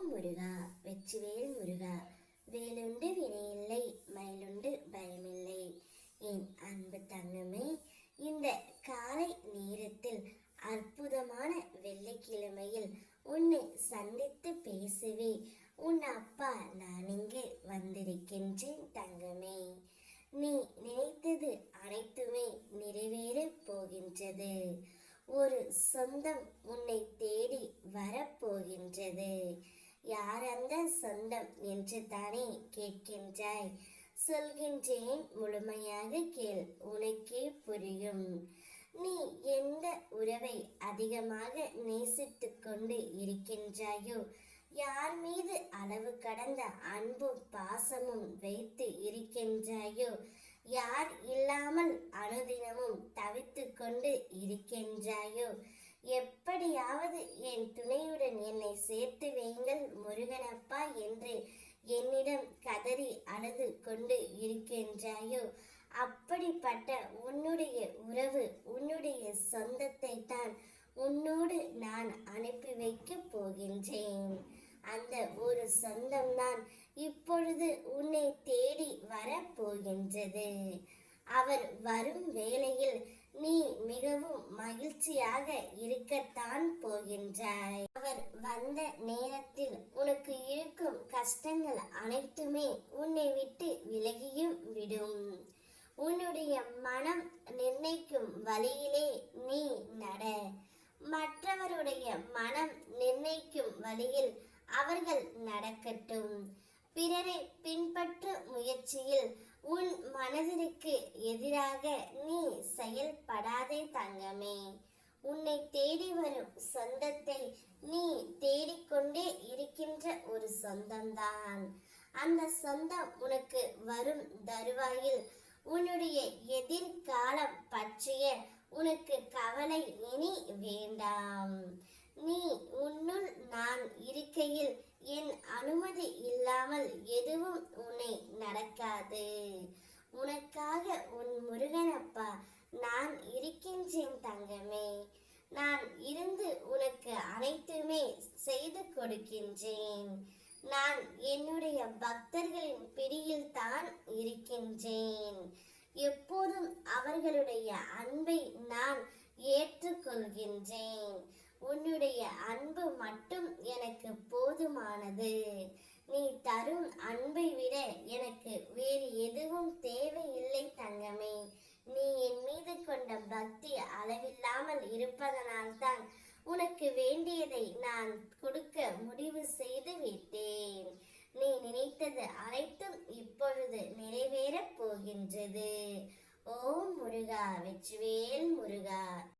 ஓம் முருகா வெற்றிவேல் முருகா வேலுண்டு வினையில்லை மயிலுண்டு பயமில்லை. என் அன்பு தங்கமே இந்த காலை நேரத்தில் அற்புதமான வெள்ளிக்கிழமையில் உன்னை சந்தித்து பேசவே. உன் அப்பா நான் இங்கு வந்திருக்கின்றேன் தங்கமே. நீ நினைத்தது அனைத்துமே நிறைவேறப் போகின்றது. ஒரு சொந்தம் உன்னை தேடி வரப்போகின்றது யார் அந்த சொந்தம் என்று தானே கேட்கின்றாய்? சொல்கின்றேன் முழுமையாக கேள் உனக்கே புரியும். நீ எந்த உறவை அதிகமாக நேசித்து கொண்டு இருக்கின்றாயோ யார் மீது அளவு கடந்த அன்பும் பாசமும் வைத்து இருக்கின்றாயோ யார் இல்லாமல் அனுதினமும் தவித்து கொண்டு இருக்கின்றாயோ எப்படியாவது என் துணையுடன் என்னை சேர்த்து வையுங்கள் முருகனப்பா என்று என்னிடம் கதறி அழுது கொண்டு இருக்கின்றாயோ? அப்படிப்பட்ட உன்னுடைய உறவு உன்னுடைய சொந்தத்தை தான் உன்னோடு நான் அனுப்பி வைக்கப் போகின்றேன். அந்த ஒரு சொந்தம்தான் இப்பொழுது உன்னை தேடி வரப்போகின்றது அவர் வரும் வேளையில் நீ மிகவும் மகிழ்ச்சியாக இருக்கத்தான் போகின்றாய். அவர் வந்த நேரத்தில் உனக்கு இருக்கும் கஷ்டங்கள் அனைத்துமே உன்னை விட்டு விலகியும் விடும். உன்னுடைய மனம் நிர்ணயிக்கும் வழியிலே நீ நட. மற்றவருடைய மனம் நிர்ணயிக்கும் வழியில் அவர்கள் நடக்கட்டும். பிறரை பின்பற்ற முயற்சியில் உன் மனதிற்கு எதிராக நீ செயல்படாதே தங்கமே. உன்னை தேடி வரும் சொந்தத்தை நீ தேடிக்கொண்டே இருக்கின்ற ஒரு சொந்தம்தான். அந்த சொந்தம் உனக்கு வரும் தருவாயில் உன்னுடைய எதிர்காலம் பற்றிய உனக்கு கவலை இனி வேண்டாம். நீ உன்னுள் நான் இருக்கையில் என் அனுமதி இல்லாமல் எதுவும் உன்னை நடக்காது. உனக்காக உன் முருகனப்பா நான் இருக்கின்றேன் தங்கமே. நான் இருந்து உனக்கு அனைத்துமே செய்து கொடுக்கின்றேன். நான் என்னுடைய பக்தர்களின் பிடியில் தான் இருக்கின்றேன். எப்போதும் அவர்களுடைய அன்பை நான் ஏற்றுக்கொள்கின்றேன். உன்னுடைய அன்பு மட்டும் எனக்கு போதுமானது. நீ தரும் அன்பை விட எனக்கு வேறு எதுவும் தேவையில்லை தங்கமே. நீ என் மீது கொண்ட பக்தி அளவில்லாமல் இருப்பதனால்தான் உனக்கு வேண்டியதை நான் கொடுக்க முடிவு செய்து விட்டேன். நீ நினைத்தது அனைத்தும் இப்பொழுது நிறைவேறப் போகின்றது. ஓம் முருகா வெற்றிவேல் முருகா.